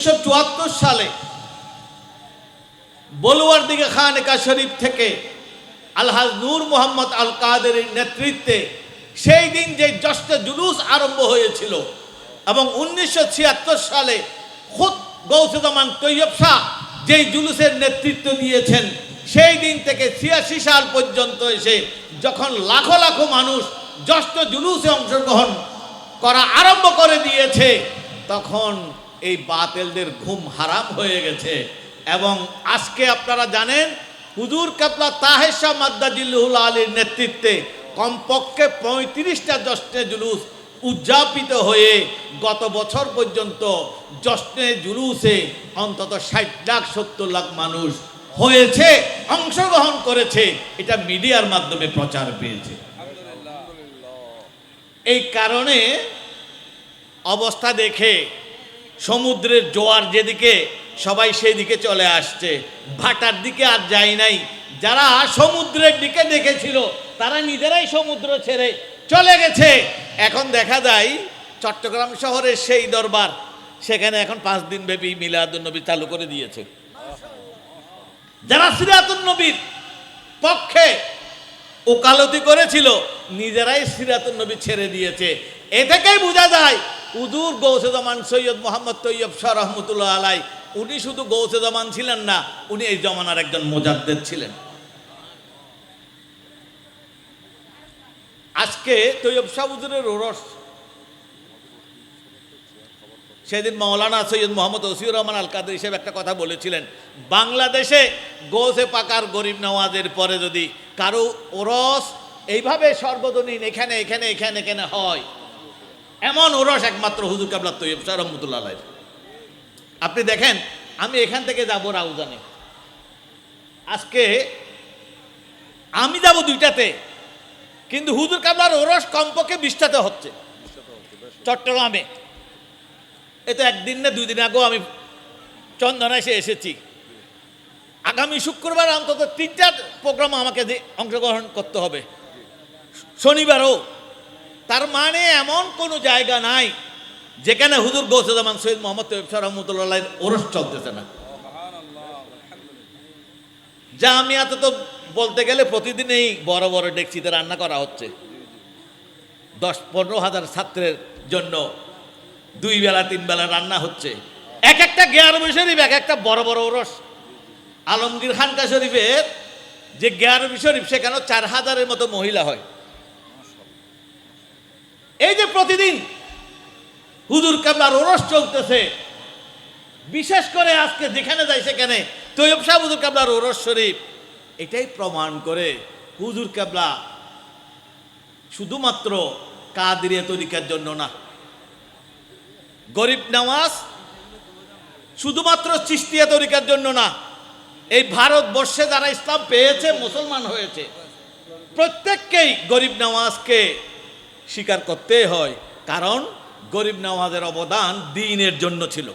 উনিশশো চুয়াত্তর সালে বলুয়ার দিকে খানেকা শরীফ থেকে আলহাজ নূর মোহাম্মদ আল কাদের নেতৃত্বে সেই দিন যে জশ্নে জুলুস আরম্ভ হয়েছিল এবং উনিশশো ছিয়াত্তর সালে খুদ গৌসুদমান তৈয়ব শাহ যেই জুলুসের নেতৃত্ব দিয়েছেন, সেই দিন থেকে ছিয়াশি সাল পর্যন্ত এসে যখন লাখো লাখো মানুষ জশ্ন জুলুসে অংশগ্রহণ করা আরম্ভ করে দিয়েছে, তখন এই বাতেলদের ঘুম হারাম হয়ে গেছে। এবং আজকে আপনারা জানেন, হুজুর কাপলা তাহেশা মাদ্দাজিল্লুল আলীর নেতৃত্বে কমপক্ষে পঁয়ত্রিশটা জশ্নে জুলুস উদযাপিত হয়ে গত বছর পর্যন্ত জশ্নে জুলুসে অন্তত ষাট লাখ, সত্তর লাখ মানুষ হয়েছে, অংশগ্রহণ করেছে। এটা মিডিয়ার মাধ্যমে প্রচার পেয়েছে। এই কারণে অবস্থা দেখে সমুদ্রের জোয়ার যেদিকে, সবাই সেই দিকে চলে আসছে। ভাটার দিকে আর যায় নাই। যারা সমুদ্রের দিকে দেখেছিল, তারা নিজেরাই সমুদ্র ছেড়ে চলে গেছে। এখন দেখা যায়, চট্টগ্রাম শহরের সেই দরবার, সেখানে এখন পাঁচ দিন ব্যাপী মিলাদুল নবী চালু করে দিয়েছে। যারা সিরাতুল নবীর পক্ষে ওকালতি করেছিল, নিজেরাই সিরাতুল নবী ছেড়ে দিয়েছে। এ থেকেই বোঝা যায় উদুর গৌসে জামান সৈয়দ মোহাম্মদ তৈয়ব শাহ রহমতুল্লাহ আলাই, উনি শুধু গৌসে জামান ছিলেন না, উনি এই জমানার একজন মোজাদ্দেদ ছিলেন। আজকে তৈয়ব শাহ হুজুরের ওরস। সেদিন মৌলানা সৈয়দ মোহাম্মদ ওসিউর রহমান আল কাদের হিসেবে একটা কথা বলেছিলেন, বাংলাদেশে গোসে পাকার গরিব নওয়াজের পরে যদি কারও ওরস এইভাবে সর্বজনীন এখানে এখানে এখানে এখানে হয় এমন ওরস একমাত্র হুজুর কাবলা তৈয়ব শাহ রহমতুল্লাহ। আপনি দেখেন, আমি এখান থেকে যাব রাউজানে। আজকে আমি যাব দুইটাতে, কিন্তু হুজুর কাবলার ওরস কমপক্ষে বিশটাতে হচ্ছে। চট্টগ্রামে। এ তো একদিন না দুই দিন আগেও আমি চন্দনা এসে এসেছি। আগামী শুক্রবার অন্তত তিনটা প্রোগ্রাম আমাকে অংশগ্রহণ করতে হবে। শনিবারও তার মানে এমন কোনো জায়গা নাই যেখানে হুজুর গৌসুজ্জামান সৈয়দ মোহাম্মদ তৈব শাহ রহমতুল্লাহ ওরস চলতেছে না। জামিয়াতে তো বলতে গেলে প্রতিদিনই বড় বড় ডেকচিতে রান্না করা হচ্ছে। দশ পনেরো হাজার ছাত্রের জন্য দুই বেলা, তিন বেলা রান্না হচ্ছে। এক একটা গেয়ার শরীফ, এক একটা বড় বড় ওরস। আলমগীর খানকা শরীফের যে গেয়ার শরীফ সেখানে চার হাজারের মতো মহিলা হয়। এই যে প্রতিদিন হুজুর কাবলার ওরস চলতেছে, বিশেষ করে আজকে যেখানে যাই সেখানে তৈয়ব শাহ হুজুর কাবলার ওরস শরীফ, এটাই প্রমাণ করে হুজুর কাবলা শুধুমাত্র কাদিরিয়া তরিকার জন্য না। গরিব নামাজ শুধুমাত্র চিস্তিয়া তরিকার জন্য না, এই ভারতবর্ষে যারা ইসলাম পেয়েছে, মুসলমান হয়েছে, প্রত্যেককেই গরিব নওয়াজকে স্বীকার করতে হয়, কারণ গরিব নওয়াজের অবদান দিনের জন্য ছিল।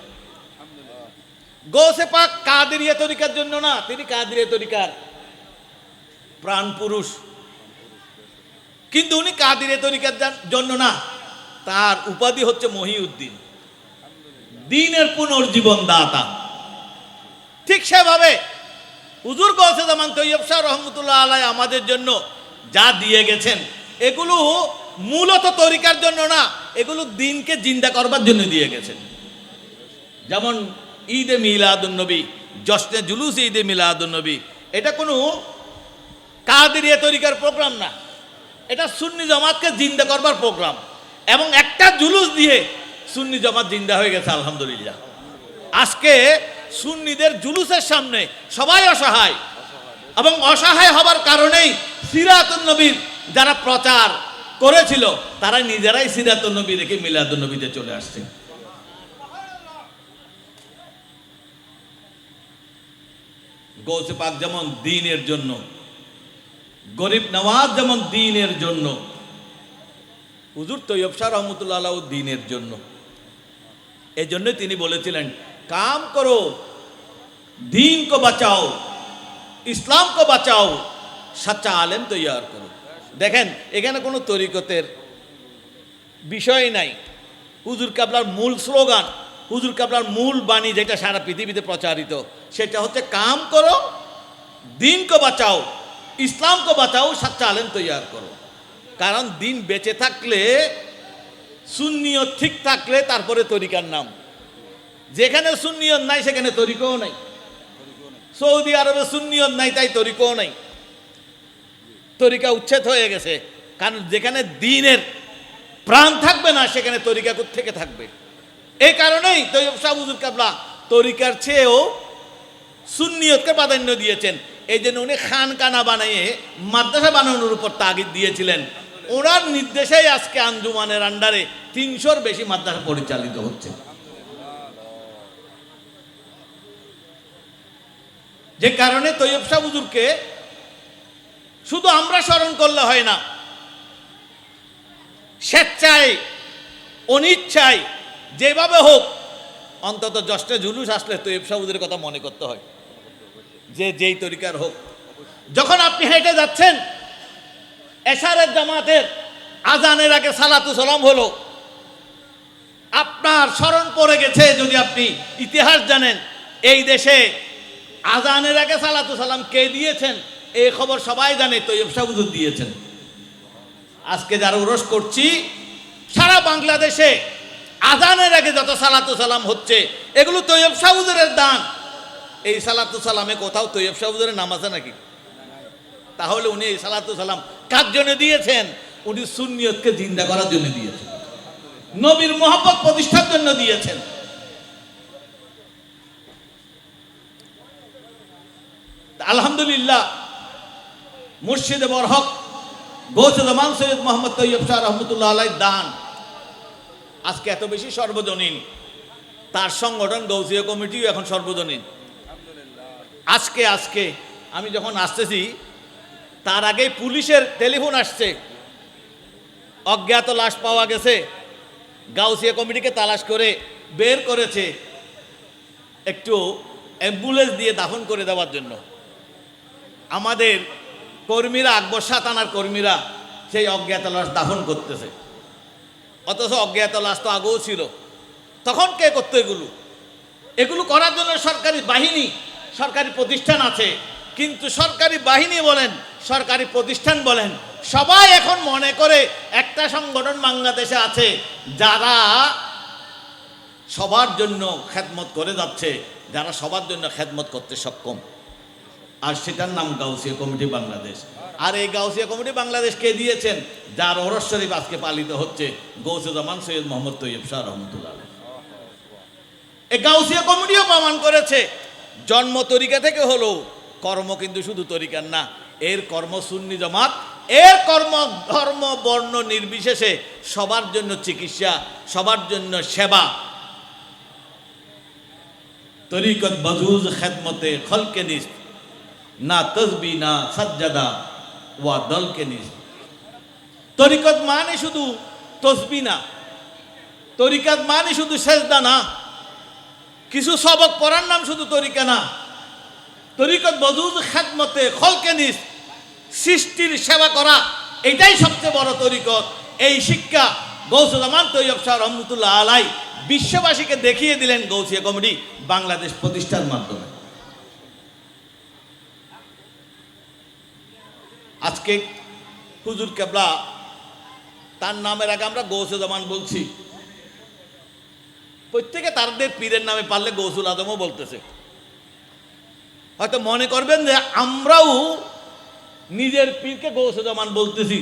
গোসে পাক কাদিরিয়া তরিকার জন্য না, তিনি কাদিরিয়া তরিকার প্রাণ পুরুষ। কিন্তু উনি কাদিরিয়া তরিকার জন্য না, তার উপাধি হচ্ছে মহিউদ্দিন। দিনের পুনর্জীবন দাতা। ঠিক সেভাবে হুজুর গৌসে জামান তৈয়ব শাহ রহমতুল্লাহ আলাই আমাদের জন্য যা দিয়ে গেছেন, এগুলো মূলত তরিকার জন্য না, এগুলো দিনকে জিন্দা করবার জন্য দিয়ে গেছেন যেমন ঈদে মিলাদুন্নবী জশ্নে জুলুস ঈদে মিলাদুন্নবী এটা কোনো কাদেরিয়া তরিকার প্রোগ্রাম না। এটা সুন্নি জামাতকে জিন্দা করবার প্রোগ্রাম। এবং একটা জুলুস দিয়ে সুন্নি জামাত জিন্দা হয়ে গেছে, আলহামদুলিল্লাহ। আজকে সুন্নিদের জুলুসের সামনে সবাই অসহায়। এবং অসহায় হবার কারণেই সিরাতুন নবীর যারা প্রচার করেছিল তারা নিজেরাই সিরাতুন নবী রেখে মিলাদুন নবীতে চলে আসছে। গৌসে পাক যেমন দিনের জন্য, গরিব নওয়াজ যেমন দিনের জন্য, হুজুর তৈয়ব রহমতুল্লাহ আলাহ দিনের জন্য। এই জন্য তিনি বলেছিলেন, কাম করো দিন কো বাঁচাও ইসলাম কো বাঁচাও, সাচ্চা আলেম তৈয়ার করো। দেখেন, এখানে কোনো তরিকতের বিষয় নাই। হুজুর কাবলার মূল স্লোগান, হুজুর কাবলার মূল বাণী যেটা সারা পৃথিবীতে প্রচারিত, সেটা হচ্ছে কাম করো, দিনকে বাঁচাও, ইসলামকে বাঁচাও সাচ্চা আলেম তৈয়ার করো। কারণ দিন বেঁচে থাকলে, সুন্নিয়ত ঠিক থাকলে তারপরে তরিকার নাম। যেখানে সুন্নিয়ত নাই, সেখানে তরিকাও নাই। সৌদি আরবে সুন্নিয়ত নাই, তাই তরিকাও নাই। তরিকা উচ্ছেদ হয়ে গেছে। কারণ যেখানে দিনের প্রাণ থাকবে না, সেখানে তরিকা থেকে থাকবে। এই কারণেই হুজুর কাবলা তরিকার চেয়েও সুন্নিয়তকে প্রাধান্য দিয়েছেন। এই জন্য উনি খানকানা বানিয়ে মাদ্রাসা বানানোর উপর তাগিদ দিয়েছিলেন। ওনার নির্দেশেই আজকে আঞ্জুমানের আন্ডারে তিনশোর বেশি মাদ্রাসা পরিচালিত হচ্ছে। যে কারণে তৈয়ব শাহ হুজুরকে শুধু আমরা স্মরণ করলে হয় না। স্বেচ্ছায়, অনিচ্ছায়, যেভাবে হোক, অন্তত জষ্টে জুলুস আসলে তো সাহুদের কথা মনে করতে হয়। যে যেই তরিকার হোক। যখন আপনি হেঁটে যাচ্ছেন, এশারের জামাতের আজানের আগে সালাতু সালাম হলো। আপনার স্মরণ পড়ে গেছে যদি আপনি ইতিহাস জানেন, এই দেশে আজানের আগে সালাতু সালাম কে দিয়েছেন? এই খবর সবাই জানে, তৈয়ব সাহুদুর দিয়েছেন। আজকে যারা উরস করছি, সারা বাংলাদেশে আজানের আগে যত সালাতু সালাম হচ্ছে, এগুলো তৈয়ব সাহুদের দান। এই সালাতু সালামে কোথাও তৈয়ব সাহুদের নাম আছে নাকি? তাহলে উনি এই সালাতু সালাম কার জন্য দিয়েছেন? উনি সুন্নিয়তকে জিন্দা করার জন্য দিয়েছেন। নবীর মোহাম্মত প্রতিষ্ঠার জন্য দিয়েছেন। আলহামদুলিল্লাহ মুর্শিদে বরহক গৌসুদমান সৈয়দ মোহাম্মদ তৈয়ব শাহ রহমতুল্লাহ আলাই দান। আজকে এত বেশি সর্বজনীন, তার সংগঠন গৌসীয় কমিটিও এখন সর্বজনীন। আজকে আজকে আমি যখন আসতেছি, তার আগে পুলিশের টেলিফোন আসছে। অজ্ঞাত লাশ পাওয়া গেছে, গাউসিয়া কমিটিকে তালাশ করে বের করেছে একটু অ্যাম্বুলেন্স দিয়ে দাফন করে দেওয়ার জন্য। আমাদের কর্মীরা, আকবর থানার কর্মীরা সেই অজ্ঞাত লাশ দাফন করতেছে। অথচ অজ্ঞাত লাশ তো আগেও ছিল। তখন কে করতো এগুলো? এগুলো করার জন্য সরকারি বাহিনী, সরকারি প্রতিষ্ঠান আছে। কিন্তু সরকারি বাহিনী বলেন, সরকারি প্রতিষ্ঠান বলেন, সবাই এখন মনে করে একটা সংগঠন বাংলাদেশে আছে, যারা সবার জন্য খেদমত করে যাচ্ছে, যারা সবার জন্য খেদমত করতে সক্ষম। আর সেটার নাম গাউসিয়া কমিটি বাংলাদেশ। আর এই গাউসিয়া কমিটি বাংলাদেশ কে দিয়েছেন? যার ওরস শরীফ আজকে পালিত হচ্ছে গৌসুজ্জামান সৈয়দ মোহাম্মদ তৈয়ব শাহ রহমতুল্লাহ এই গাউসিয়া কমিটিও প্রমাণ করেছে, জন্ম তরিকা থেকে হলো কর্ম কিন্তু শুধু তরিকার না, এর কর্ম সুন্নি জমাত, এর কর্ম ধর্ম, বর্ণ নির্বিশেষে সবার জন্য চিকিৎসা, সবার জন্য সেবা। তরিকত বজুজ খেদমতে খলকে নিস না তসবি, না সাজ্জাদা, ওয়া দলকে নিস তরিকত মানে শুধু তসবি না। তরিকাত মানে শুধু সেজদা না। কিছু সবক পড়ার নাম শুধু তরিকা না। তরিকত বজুজ খেদমতে খলকে নিস সৃষ্টির সেবা করা, এটাই সবচেয়ে বড় তরিকত। এই শিক্ষা গৌসুজামান তৈয়ব শাহ রহমতুল্লাহ আলাই বিশ্ববাসীকে দেখিয়ে দিলেন গৌসিয়া কমিটি বাংলাদেশ প্রতিষ্ঠার মাধ্যমে। আজকে হুজুর কেবলা, তার নামের আগে আমরা গৌসুজামান বলছি। প্রত্যেকে তাদের পীরের নামে পারলে গৌসুল আদমও বলতেছে। হয়তো মনে করবেন যে আমরাও নিজের পীরকে গৌসুজামান বলতেছি।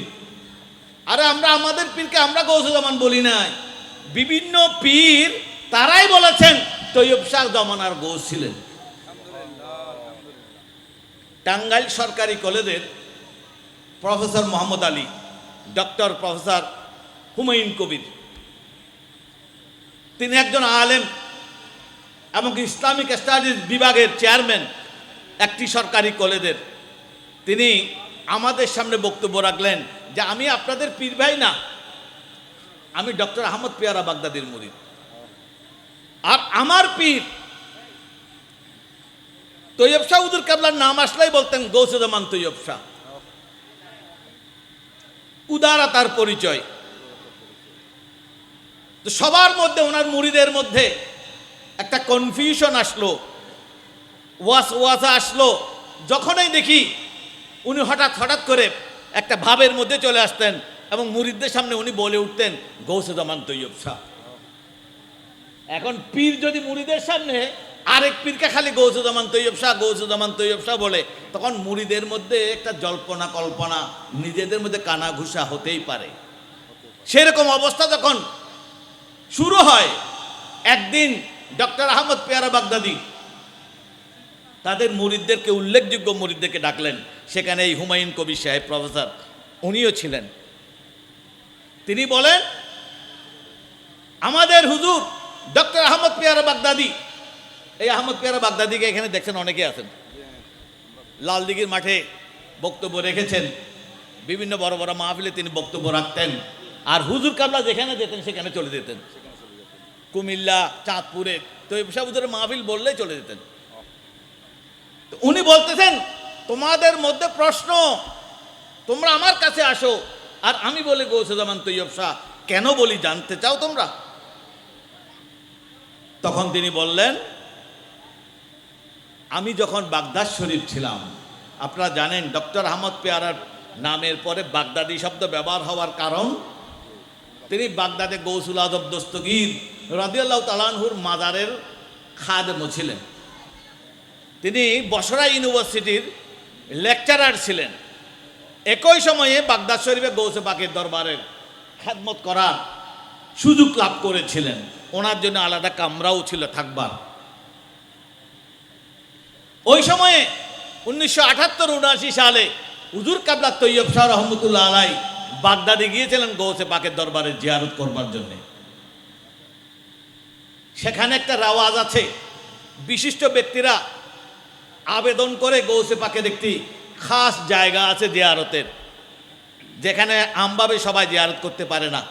আরে আমরা আমাদের পীরকে আমরা গৌসুজামান বলি নাই। বিভিন্ন পীর তারাই বলেছেন, তৈয়ব শাহ জমানার গৌস ছিলেন। টাঙ্গাইল সরকারি কলেজের professor Mohammad Ali, doctor professor Humayun Kabir. তিনি একজন আলেম এবং ইসলামিক স্টাডিজ বিভাগের চেয়ারম্যান একটি সরকারি কলেজের। তিনি আমাদের সামনে বক্তব্য রাখলেন যে, আমি আপনাদের পীর ভাই না। আমি ডক্টর আহমদ পিয়ারা বাগদাদির মুরিদ। আর আমার পীর তৈয়ব শাহ উদুর কাবলার নাম আসলেই বলতেন গৌসুদমান তৈয়ব শাহ। উদারা তার পরিচয়। তো সবার মধ্যে, ওনার মুড়িদের মধ্যে একটা কনফিউশন আসলো, ওয়াস ওয়াসা আসলো। যখনই দেখি উনি হঠাৎ হঠাৎ করে একটা ভাবের মধ্যে চলে আসতেন এবং মুরিদদের সামনে উনি বলে উঠতেন, গৌসে জামান তৈয়ব শাহ এখন পীর যদি মুরিদের সামনে আরেক পীরকে খালি গৌসুজামান তৈয়ব শাহ গৌসুজামান তৈয়ব শাহ বলে। তখন মুরিদের মধ্যে একটা জল্পনা কল্পনা নিজেদের মধ্যে কানা ঘুষা হতেই পারে। সেরকম অবস্থা যখন শুরু হয়, একদিন ডক্টর আহমদ পেয়ারা বাগদাদি তাদের মুরিদদেরকে উল্লেখযোগ্য মুরিদদেরকে ডাকলেন। সেখানে এই হুমায়ুন কবির সাহেব, প্রফেসর, উনিও ছিলেন। তিনি বলেন, আমাদের হুজুর ডক্টর আহমদ পেয়ারা বাগদাদি এই আহমদ পেয়ারা বাগদাদিকে এখানে দেখছেন, অনেকে আছেন। লালদিঘির মাঠে বক্তব্য রেখেছেন। বিভিন্ন বড় বড় মাহফিলে তিনি বক্তব্য রাখতেন। আর হুজুর কাবলা যেখানে যেতেন, সেখানে চলে যেতেন। কুমিল্লা, চাঁদপুরে, তো এই হুজুরের মাহফিল বললেই চলে যেতেন। উনি বলতেছেন, তোমাদের মধ্যে প্রশ্ন, তোমরা আমার কাছে আসো। আর আমি বলি গৌসুজামান তৈয়ব শাহ, কেন বলি জানতে চাও তোমরা? তখন তিনি বললেন আমি যখন বাগদাদ শরীফ ছিলাম, আপনারা জানেন ডক্টর আহমদ পেয়ারার নামের পরে বাগদাদি শব্দ ব্যবহার হওয়ার কারণ? তিনি বাগদাদে গৌসুল আদব দস্তগীর রাদিয়াল্লাহ তালানহুর মাদারের খাদেম ছিলেন। তিনি বসরা ইউনিভার্সিটির লেকচারার ছিলেন। একই সময়ে বাগদাদ শরীফে গৌসে পাকের দরবারের খেদমত করার সুযোগ লাভ করেছিলেন। ওনার জন্য আলাদা কামরাও ছিল থাকবার। ওই সময়ে উনিশশো সালে হুজুর কাবলা তৈয়ব শাহ রহমতুল্লাহ আলাই বাগদাদে গিয়েছিলেন গৌসে পাকের দরবারে জিয়ারত করবার জন্যে। সেখানে একটা রাওয়াজ আছে। বিশিষ্ট ব্যক্তিরা আবেদন করে গৌসে পাকের একটি খাস জায়গা আছে জিয়ারতের, যেখানে আমভাবে সবাই জিয়ারত করতে পারে না।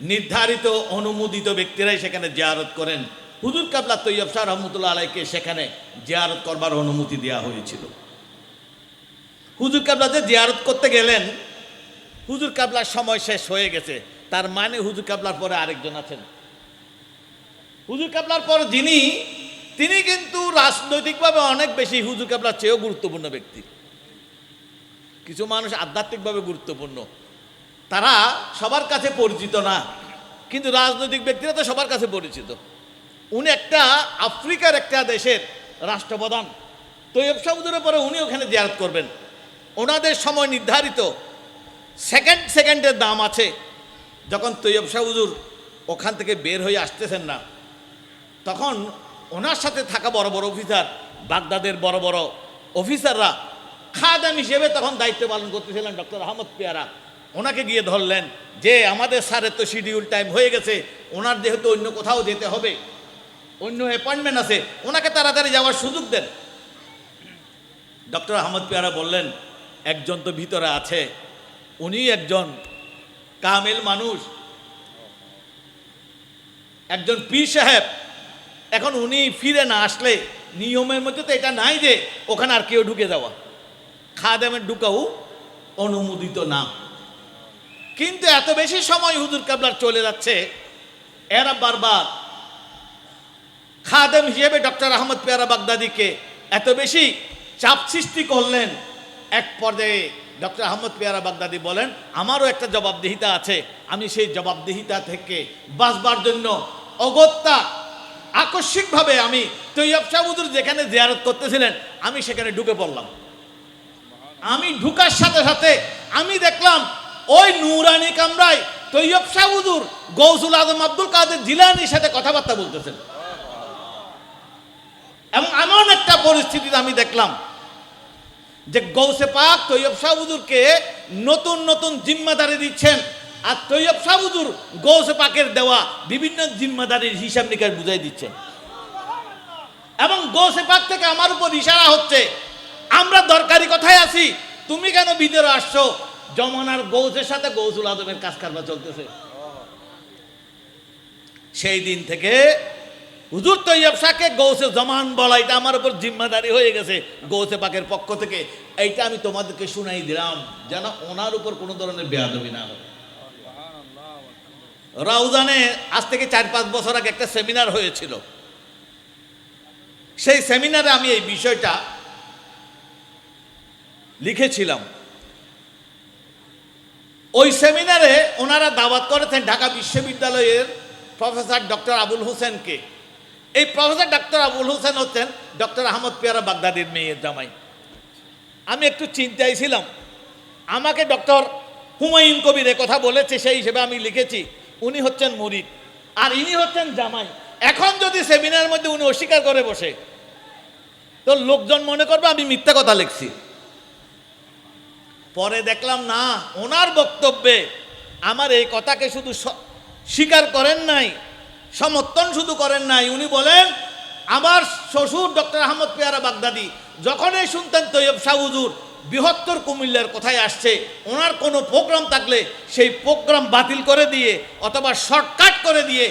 নির্ধারিত, অনুমোদিত ব্যক্তিরাই সেখানে জিয়ারত করেন। হুজুর কাবলা তৈয়ব শাহ রহমতুল্লাহ আলাইকে সেখানে জিয়ারত করবার অনুমতি দেওয়া হয়েছিল। হুজুর কাবলা যে জিয়ারত করতে গেলেন, হুজুর কাবলার সময় শেষ হয়ে গেছে, তার মানে হুজুর কাবলার পরে আরেকজন আছেন। হুজুর কাবলার পর যিনি, তিনি কিন্তু রাজনৈতিকভাবে অনেক বেশি হুজুর কাবলার চেয়েও গুরুত্বপূর্ণ ব্যক্তি। কিছু মানুষ আধ্যাত্মিকভাবে গুরুত্বপূর্ণ। তারা সবার কাছে পরিচিত না, কিন্তু রাজনৈতিক ব্যক্তিরা তো সবার কাছে পরিচিত। উনি একটা আফ্রিকার একটা দেশের রাষ্ট্রপ্রধান। তৈয়ব সাহুদুরের পরে উনি ওখানে জিয়ারত করবেন। ওনাদের সময় নির্ধারিত। সেকেন্ড, সেকেন্ডের দাম আছে। যখন তৈয়ব সাহুদুর ওখান থেকে বের হয়ে আসতেছেন না, তখন ওনার সাথে থাকা বড় বড় অফিসার, বাগদাদের বড় বড় অফিসাররা খাদাম হিসেবে তখন দায়িত্ব পালন করতেছিলেন ডক্টর আহমদ পেয়ারা। ওনাকে গিয়ে ধরলেন যে, আমাদের স্যারের তো শিডিউল টাইম হয়ে গেছে। ওনার যেহেতু অন্য কোথাও যেতে হবে অন্য অ্যাপয়েন্টমেন্ট আছে ওনাকে তাড়াতাড়ি যাওয়ার সুযোগ দেন। ডক্টর আহমদ পেয়ারা বললেন, একজন তো ভিতরে আছে। উনি একজন কামেল মানুষ। একজন পীর সাহেব। এখন উনি ফিরে না আসলে নিয়মের মধ্যে তো এটা নাই যে ওখানে আর কেউ ঢুকে যাওয়া। খাদেমের ঢুকাও অনুমোদিত না। কিন্তু এত বেশি সময় হুজুর কাবলার চলে যাচ্ছে, এরা বারবার খাদেম হিসেবে ডক্টর আহমদ পেয়ারা বাগদাদিকে এত বেশি চাপ সৃষ্টি করলেন, এক পর্যায়ে ডক্টর আহমদ পেয়ারা বাগদাদি বলেন, আমারও একটা জবাবদিহিতা আছে। আমি সেই জবাবদিহিতা থেকে বাঁচবার জন্য অগত্যা আকস্মিকভাবে আমি তৈয়ব শাহুদুর যেখানে জিয়ারত করতেছিলেন, আমি সেখানে ঢুকে পড়লাম। আমি ঢুকার সাথে সাথে আমি দেখলাম ওই নুরানি কামরায় তৈয়ব শাহুদুর গৌসুল আজম আব্দুল কাদের জিলানির সাথে কথাবার্তা বলতেছেন। এবং এমন একটা পরিস্থিতিতে আমি দেখলাম যে গৌসে পাক তৈয়ব শাহুদুরকে নতুন নতুন জিম্মাদারি দিচ্ছেন। আর তৈয়ব শাহুদুর গৌসে পাকের দেওয়া বিভিন্ন জিম্মাদারির হিসাব নিকাশ বুঝাই দিচ্ছেন। এবং গৌসে পাক থেকে আমার উপর ইশারা হচ্ছে, আমরা দরকারি কথায় আছি, তুমি কেন ভিতরে আসছো? জমানার গৌসের সাথে গৌসুল আদমের কাজ কারবার চলতেছে। সেই দিন থেকে হুজুর তৈয়ব শাহকে গৌসে জমান বলা, এটা আমার উপর জিম্মাদারি হয়ে গেছে। গৌসে পাকের পক্ষ থেকে। এইটা আমি তোমাদেরকে শুনাই দিলাম, যেন ওনার উপর কোনো ধরনের বেয়াদবি না হয়। রাউজানে আজ থেকে চার পাঁচ বছর আগে একটা সেমিনার হয়েছিল। সেই সেমিনারে আমি এই বিষয়টা লিখেছিলাম। ওই সেমিনারে ওনারা দাওয়াত করেছেন ঢাকা বিশ্ববিদ্যালয়ের প্রফেসর ডক্টর আবুল হোসেনকে। এই প্রফেসর ডক্টর আবুল হোসেন হচ্ছেন ডক্টর আহমদ পেয়ারা বাগদাদির মেয়ের জামাই। আমি একটু চিন্তায় ছিলাম। আমাকে ডক্টর হুমায়ুন কবির কথা বলেছে, সেই হিসেবে আমি লিখেছি, উনি হচ্ছেন মুরিদ। আর ইনি হচ্ছেন জামাই। এখন যদি সেমিনারের মধ্যে উনি অস্বীকার করে বসে, তো লোকজন মনে করবে আমি মিথ্যা কথা লিখছি। পরে দেখলাম, না, ওনার বক্তব্যে আমার এই কথাকে শুধু স্বীকার করেন নাই সমর্থন শুধু করেন নাই। উনি বলেন, আমার শ্বশুর ডক্টর আহমদ পেয়ারা বাগদাদি যখনই শুনতেন তৈয়ব শাহুজুর বৃহত্তর কুমিল্লার কোথায় আসছে, ওনার কোনো প্রোগ্রাম থাকলে সেই প্রোগ্রাম বাতিল করে দিয়ে অথবা শর্টকাট করে দিয়ে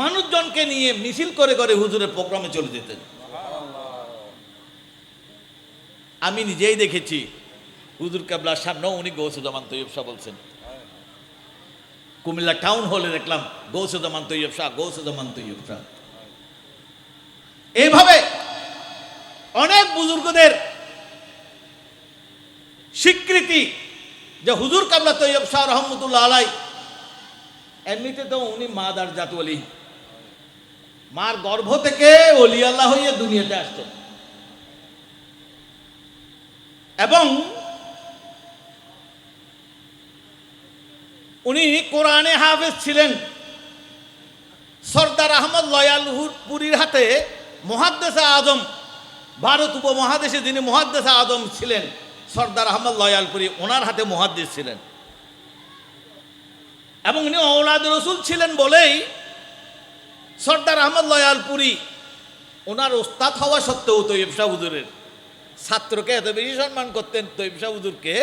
মানুষজনকে নিয়ে মিছিল করে করে হুজুরের প্রোগ্রামে চলে যেতেন। আমি নিজেই দেখেছি, হুজুর কাবলার সামনেও উনি গৌসুজামান তৈয়ব শাহ বলছেন। কুমিল্লা টাউন হলে দেখলাম গৌসুজামান তৈয়ব শাহ গৌসুজামান তৈয়ব শাহ। এইভাবে অনেক বুজুর্গদের স্বীকৃতি যে হুজুর কাবলা তৈয়ব শাহ রহমতুল্লাহ আলাই, এমনিতে তো উনি মা দার জাত অলি মার গর্ভ থেকে অলি আল্লাহ হয়ে দুনিয়াতে আসছেন এবং উনি কোরআনে হাফেজ ছিলেন। সর্দার আহমদ লয়ালহুর পুরীর হাতে মহাদ্দেশা আজম, ভারত উপমহাদেশে যিনি মহাদ্দেশা আজম ছিলেন, সর্দার আহমদ লয়ালপুরি ওনার হাতে মহাদ্দেশ ছিলেন। এবং উনি ঔলাদ রসুল ছিলেন বলেই সর্দার আহমদ লয়ালপুরি ওনার ওস্তাদ হওয়া সত্ত্বেও তৈব শাহ হুজুরের ছাত্রকে এত বেশি সম্মান করতেন তৈব শাহ হুজুরকে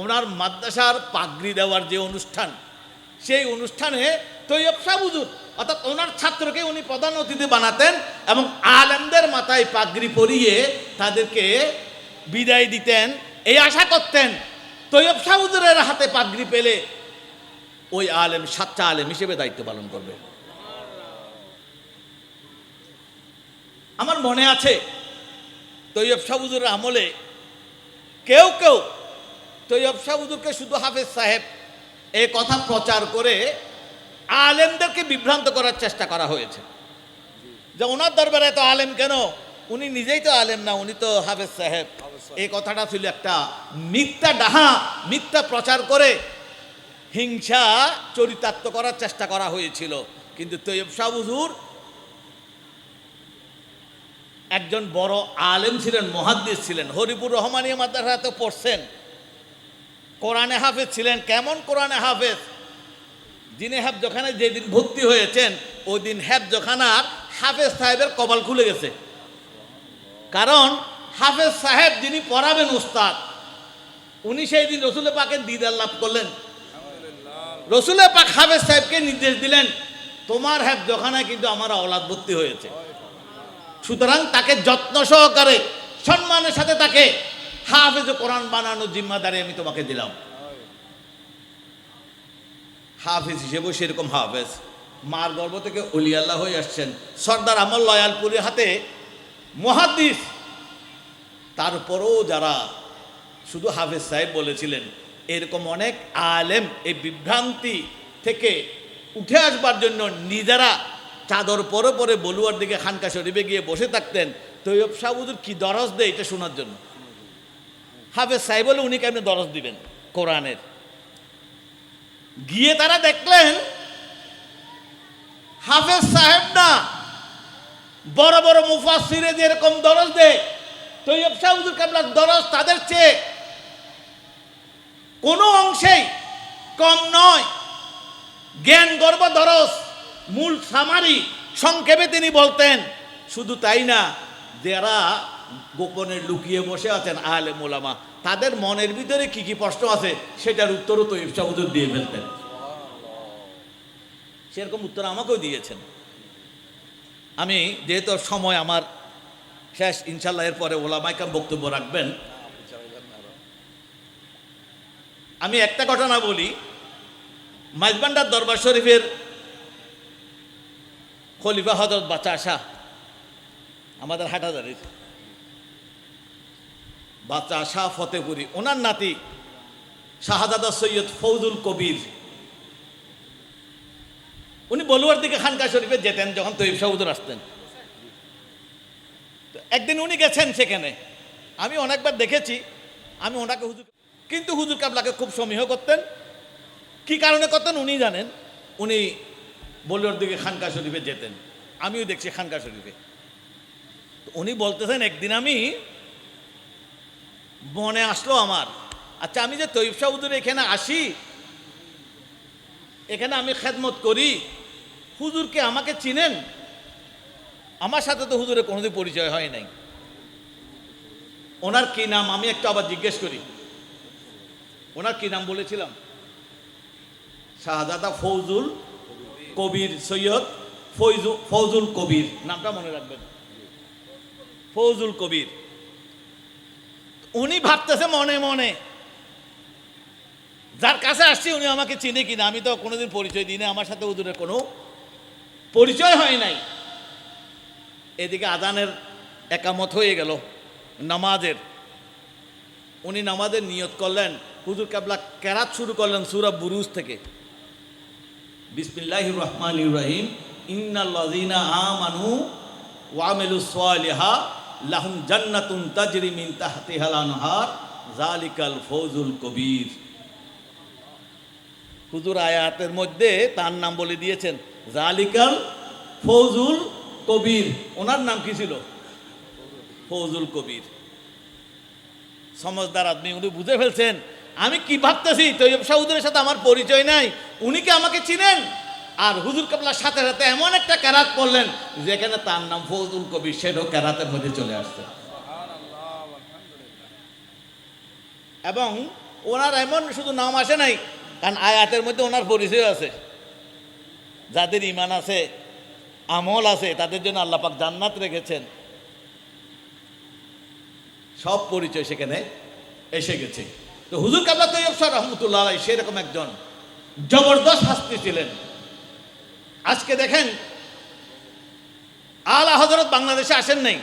ওনার মাদ্রাসার পাগড়ি দেওয়ার যে অনুষ্ঠান, সেই অনুষ্ঠানে তৈয়ব শাহ অর্থাৎ ওনার ছাত্রকে উনি প্রধান অতিথি বানাতেন এবং আলেমদের মাথায় পাগড়ি পরিয়ে তাদেরকে বিদায় দিতেন। এই আশা করতেন তৈয়ব শাহ হাতে পাগড়ি পেলে ওই আলেম, সাতটা আলেম হিসেবে দায়িত্ব পালন করবে। আমার মনে আছে তৈয়ব শাহ আমলে কেউ কেউ তৈয়ব শাহ হুজুরকে শুধু হাফেজ সাহেব এই কথা প্রচার করে আলেমদেরকে বিভ্রান্ত করার চেষ্টা করা হয়েছে। যে ওনার দরবারে এত আলেম কেন? উনি নিজেই তো আলেম না উনি তো হাফেজ সাহেব। এই কথাটা ছিল একটা মিথ্যা ডাহা মিথ্যা প্রচার করে হিংসা চরিতার্থ করার চেষ্টা করা হয়েছিল। কিন্তু তৈয়ব শাহ হুজুর একজন বড় আলেম ছিলেন মহাদ্দিস ছিলেন। হরিপুর রহমানিয়া মাদ্রাসাতে পড়ছেন। কোরআনে হাফেজ ছিলেন। কেমন কোরআনে হাফেজ? যিনি হ্যাবজখানে যেদিন ভর্তি হয়েছেন ওই দিন হ্যাবজখানার হাফেজ সাহেবের কপাল খুলে গেছে। কারণ হাফেজ সাহেব যিনি পড়াবেন উস্তাদ, উনি সেই দিন রসুল পাকের দিদার লাভ করলেন। রসুলের পাক হাফেজ সাহেবকে নির্দেশ দিলেন, তোমার হ্যাবজখানায় কিন্তু আমার অলাদ ভর্তি হয়েছে। সুতরাং তাকে যত্ন সহকারে, সম্মানের সাথে তাকে হাফেজ কোরআন বানানোর জিম্মাদারি আমি তোমাকে দিলাম। হাফেজ হিসেবেও সেরকম হাফেজ। মার গর্ভ থেকে অলিয়াল্লাহ হয়ে আসছেন। সর্দার আমল লয়ালপুরের হাতে মহাদিস তারপরেও যারা শুধু হাফেজ সাহেব বলেছিলেন, এরকম অনেক আলেম এই বিভ্রান্তি থেকে উঠে আসবার জন্য নিজেরা চাদর পরে পরে বলুয়ার দিকে খানকা শরীফে গিয়ে বসে থাকতেন। তৈয়ব সাহুদুর কি দরজ দেয় এটা শোনার জন্য। হাফেজ সাহেব বলে উনি কেমনি দরজ দিবেন? কোরআনের। গিয়ে তারা দেখলেন, হাফেজ সাহেব না, বড় বড় মুফাসিরে যেরকম দরজ দেয়, তৈয়ব সাহুদুর কাবলার দরজ তাদের চেয়ে কোনো অংশেই কম নয়। জ্ঞান গর্ব দরজ, মূল সামারি সংক্ষেপে তিনি বলতেন, শুধু তাই না, যারা গোপনে লুকিয়ে বসে আছেন আলে মোলামা। তাদের মনের ভিতরে কি কি প্রশ্ন আছে, সেটার উত্তরও তো ইফসা হুজুর দিয়ে ফেলতেন। সেরকম উত্তর আমাকেও দিয়েছেন। আমি যেহেতু সময় আমার শেষ ইনশাল্লাহ এরপরে ওলামাইকাম বক্তব্য রাখবেন। আমি একটা ঘটনা বলি, মাইজবান্ডার দরবার শরীফের খলিফা হজরত বাচ্চা শাহ আমাদের হাটাদারির বাচ্চা শাহ ফতেপুরি ওনার নাতি শাহজাদা সৈয়দ ফৌজুল কবির। উনি বলুয়ার দিকে খানকা শরীফে যেতেন যখন তৈব সাহুদুর আসতেন। একদিন উনি গেছেন সেখানে। আমি অনেকবার দেখেছি, আমি ওনাকে হুজুর কিন্তু হুজুর কাবলাকে খুব সমীহ করতেন। কি কারণে করতেন উনি জানেন, উনি বলুয়ার দিকে খানকা শরীফে যেতেন। আমিও দেখছি খানকা শরীফে। উনি বলতেছেন, একদিন আমি মনে আসলো আমার। আচ্ছা আমি যে তৈব সাহুদুর এখানে আসি, এখানে আমি খেদমত করি, হুজুরকে আমাকে চিনেন? আমার সাথে তো হুজুরের কোনোদিন পরিচয় হয় নাই। ওনার কি নাম? আমি একটু আবার জিজ্ঞেস করি। ওনার কি নাম বলেছিলাম? শাহজাদা ফৌজুল কবির সৈয়দ ফৈজু ফৌজুল কবির। নামটা মনে রাখবেন। ফৌজুল কবির। উনি ভাবতেছে মনে মনে। যার কাছে আসছি উনি আমাকে চিনে কিনা, আমি তো কোনোদিন পরিচয় দিই না আমার সাথে হুজুরের কোনো পরিচয় হয় নাই। এদিকে আদানের একামত হয়ে গেল নামাজের। উনি নামাজের নিয়ত করলেন, হুজুর কাবলা কেরাত শুরু করলেন সুরা বুরুজ থেকে। বিসমিল্লাহ রহমান ইব্রাহিম ইন্নাল্লাযীনা আমানু ওয়ামিলু সালিহা লাহুম জান্নাতুন তাজরি মিন তাহতিহাল আনহার জালিকাল ফৌজুল কবির। হুজুর আয়াতের মধ্যে তার নাম বলে দিয়েছেন জালিকাল ফৌজুল কবির। ওনার নাম কি ছিল? ফৌজুল কবির। সমজদার আদমি, উনি বুঝে ফেলছেন, আমি কি ভাবতেছি? তৈয়ব সাহুদের সাথে আমার পরিচয় নাই, উনি কি আমাকে চিনেন? আর হুজুর কাবলার সাথে সাথে এমন একটা ক্যারাত পড়লেন, যেখানে তার নাম ফৌজুল কবির, সেটাও ক্যারাতের মধ্যে চলে আসছে। এবং ওনার এমন শুধু নাম আসে নাই, কারণ আয়াতের মধ্যে ওনার পরিচয় আছে। যাদের ইমান আছে, আমল আছে, তাদের জন্য আল্লাপাক জান্নাত রেখেছেন। সব পরিচয় সেখানে এসে গেছে। তো হুজুর কাবলা তৈয়ব শাহ রহমতুল্লাহ সেরকম একজন জবরদস্ত শাস্তি ছিলেন। আজকে দেখেন, আলা হজরত বাংলাদেশে আসেন নাই।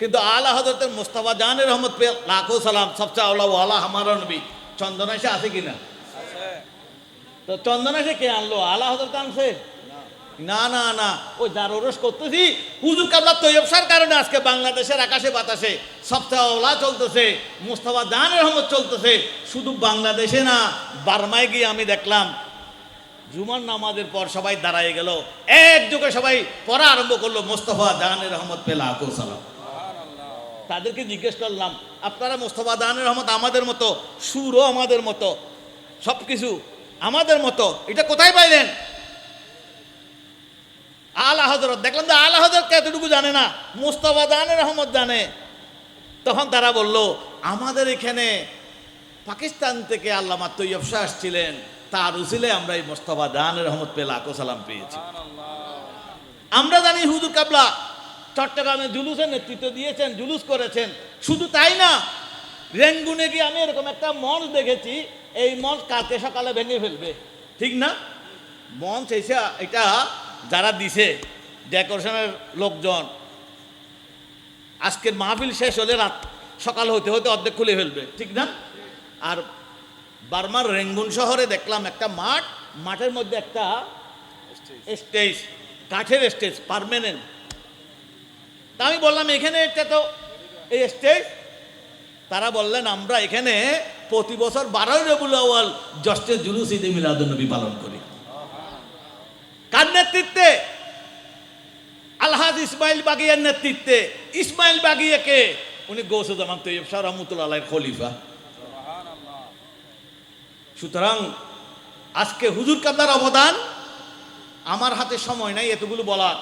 কিন্তু আলা হজরতের মোস্তাফা জাহানের রহমত পে লাখো সালাম, সবচেয়ে আল্লাহ আলা আমার নবী। চন্দনা এসে আছে কিনা? তো চন্দনা এসে কে আনলো? আলা হজরত আনছে? না না না। ওই যার ওরস করতেছি, হুজুর কাবলা তৈয়ব সার কারণে আজকে বাংলাদেশের আকাশে বাতাসে সপ্তাহ ওলা চলতেছে, মোস্তফা জাহান রহমত চলতেছে। শুধু বাংলাদেশে না, বার্মায় গিয়ে আমি দেখলাম জুমার নামাজের পর সবাই দাঁড়ায় গেল। একযোগে সবাই পড়া আরম্ভ করল মোস্তফা জাহানের রহমত পেলা আকুল তাদেরকে জিজ্ঞেস করলাম আপনারা মোস্তফা জাহানের রহমত আমাদের মতো সুরও আমাদের মতো সব কিছু আমাদের মতো এটা কোথায় পাইলেন? আলা হজরত দেখলাম যে আলা হজরত এতটুকু জানে না মুস্তফা জাহানের রহমত জানে। তখন তারা বলল আমাদের এখানে পাকিস্তান থেকে আল্লামা তৈয়ব শাহ আসছিলেন। তার উসিলে আমরা এই মোস্তফা জাহানের রহমত পেয়ে লাখো সালাম পেয়েছি। আমরা জানি হুজুর কাবলা চট্টগ্রামে জুলুসের নেতৃত্ব দিয়েছেন জুলুস করেছেন। শুধু তাই না রেঙ্গুনে গিয়ে আমি এরকম একটা মঞ্চ দেখেছি এই মঞ্চ কালকে সকালে ভেঙে ফেলবে। ঠিক না? মঞ্চ এসে এটা যারা দিছে ডেকোরেশনের লোকজন আজকের মাহফিল শেষ হলে রাত সকাল হতে হতে অর্ধেক খুলে ফেলবে। ঠিক না? আর বার্মার রেঙ্গুন শহরে দেখলাম একটা মাঠ মাঠের মধ্যে একটা স্টেজ কাঠের স্টেজ পারমানেন্ট তা আমি বললাম এখানে একটা তো এই স্টেজ? তারা বললেন আমরা এখানে প্রতি বছর বারোই রবুল আওয়াল জস্টের জুলুস ঈদে মিলাদুন্নবী পালন করি। কার নেতৃত্বে? আলহাজ ইসমাইল বাগিয়ার নেতৃত্বে। ইসমাইল বাগিয়াকে উনি শাহ রহমতুল্লাহ আলাইয়ের খলিফা। সুতরাং আজকে হুজুর কাবলার অবদান, আমার হাতে সময় নাই এতগুলো বলার।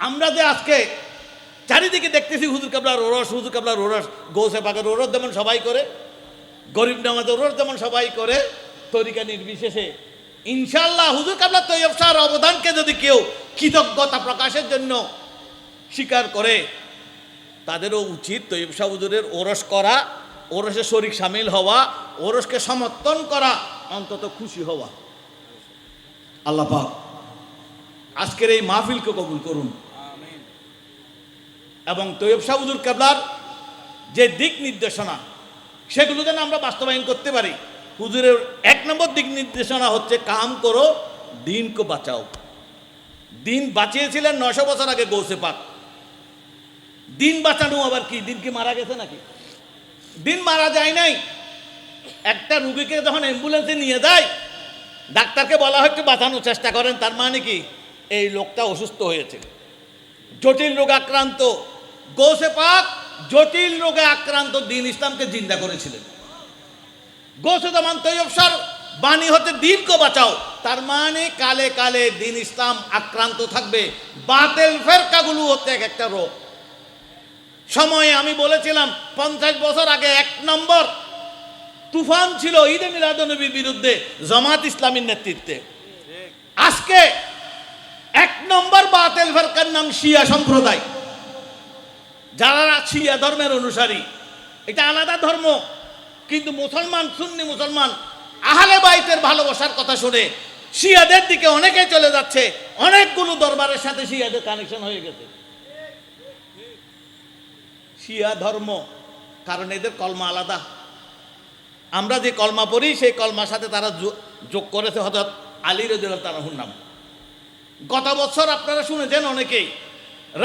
আমরা যে আজকে চারিদিকে দেখতেছি হুজুর কাবলার ওরস হুজুর কাবলার ওরস গৌসে পাকের ওরস যেমন সবাই করে, গরিব নামাজের ওরস যেমন সবাই করে, তরিকা নির্বিশেষে ইনশাল্লাহ হুজুর কাবলা তৈয়ব শাহর অবদানকে যদি কেউ কৃতজ্ঞতা প্রকাশের জন্য স্বীকার করে, তাদেরও উচিত তৈয়ব শাহ হুজুরের ওরস করা ওরসে শরিক সামিল হওয়া ওরসকে সমর্থন করা অন্তত খুশি হওয়া। আল্লাহ পাক আজকের এই মাহফিলকে কবুল করুন। এবং তৈয়ব শাহুজুর কেবলার যে দিক নির্দেশনা সেগুলো যেন আমরা বাস্তবায়ন করতে পারি। হুজুরের এক নম্বর দিক নির্দেশনা হচ্ছে কাম করো দিনকে বাঁচাও। দিন বাঁচিয়েছিলেন নশো বছর আগে গৌসে পাক দিন বাঁচানো আবার কি? দিন কি মারা গেছে নাকি? দিন মারা যায় নাই। একটা রুগীকে যখন অ্যাম্বুলেন্সে নিয়ে যায়, ডাক্তারকে বলা হয় একটু বাঁচানোর চেষ্টা করেন, তার মানে কি? এই লোকটা অসুস্থ হয়েছে। জটিল রোগ আক্রান্ত। গোসে পাক জটিল রোগে আক্রান্ত দিন ইসলামকে জিন্দা করেছিলেন। গোসে জামান তৈয়ব সার, বাণী হতে দিনকে বাঁচাও। তার মানে কালে কালে দিন ইসলাম আক্রান্ত থাকবে। বাতেল ফেরকাগুলো হতে এক একটা রোগ। সময়ে আমি বলেছিলাম, পঞ্চাশ বছর আগে এক নম্বর তুফান ছিল ঈদে মিলাদনবীর বিরুদ্ধে জামাত ইসলামীর নেতৃত্বে। আজকে এক নম্বর বাতেল ফেরকার নাম শিয়া সম্প্রদায়। যারা শিয়া ধর্মের অনুসারী, এটা আলাদা ধর্ম, কিন্তু মুসলমান, সুন্নি মুসলমান আহলে বাইতের ভালোবাসার কথা শুনে শিয়াদের দিকে অনেকে চলে যাচ্ছে, অনেকগুলো দরবারের সাথে শিয়াদের কানেকশন হয়ে গেছে। শিয়া ধর্ম, কারণ এদের কলমা আলাদা। আমরা যে কলমা পড়ি, সেই কলমার সাথে তারা যোগ করেছে হঠাৎ আলী রজুল্লাহ তারাহুর নাম। গত বছর আপনারা শুনেছেন অনেকেই,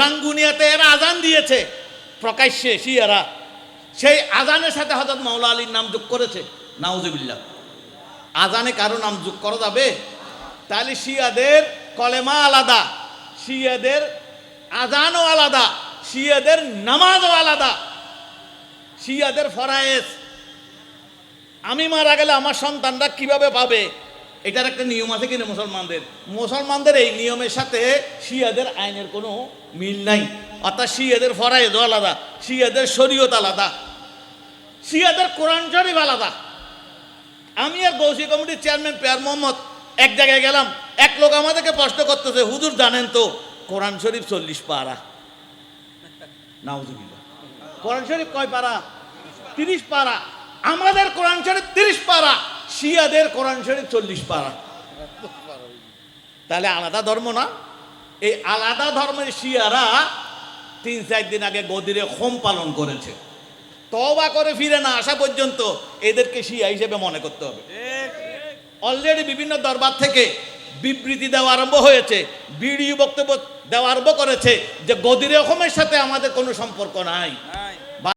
রাঙ্গুনিয়াতে এরা আজান দিয়েছে, প্রকাশ্যে শিয়ারা। সেই আজানের সাথে হঠাৎ মাওলা আলীর নাম যোগ করেছে, নাউজুবিল্লাহ। আজানে কারও নাম যোগ করা যাবে? তাহলে শিয়াদের কলেমা আলাদা, শিয়াদের আজানও আলাদা। শিয়াদের নামাজও আলাদা। শিয়াদের ফরায়েজ। আমি মারা গেলে আমার সন্তানরা কীভাবে পাবে? এটার একটা নিয়ম আছে কিনা মুসলমানদের? মুসলমানদের এই নিয়মের সাথে শিয়াদের আইনের কোনো মিল নাই। অর্থাৎ শিয়াদের ফরায়েজ আলাদা, শিয়াদের শরীয়ত আলাদা, শিয়াদের কোরআন শরীফ আলাদা। আমি আর গৌসী কমিটির চেয়ারম্যান পেয়ার মোহাম্মদ এক জায়গায় গেলাম, এক লোক আমাদেরকে প্রশ্ন করতেছে, হুজুর জানেন তো, কোরআন শরীফ চল্লিশ পারা। নাউজুবিল্লাহ কোরআন শরীফ কয় পারা? তিরিশ পারা। আমাদের কোরআন শরীফ তিরিশ পারা। শিয়াদের কোরআন শরীফ চল্লিশ পারা। তাহলে আলাদা ধর্ম না? এই আলাদা ধর্মের শিয়ারা তিন চার দিন আগে গদিরে হোম পালন করেছে। তবা করে ফিরে না আসা পর্যন্ত এদেরকে শিয়া হিসেবে মনে করতে হবে। অলরেডি বিভিন্ন দরবার থেকে বিবৃতি দেওয়া আরম্ভ হয়েছে, বিডিও বক্তব্য দেওয়া আরম্ভ করেছে যে গদিরে হোমের সাথে আমাদের কোনো সম্পর্ক নাই।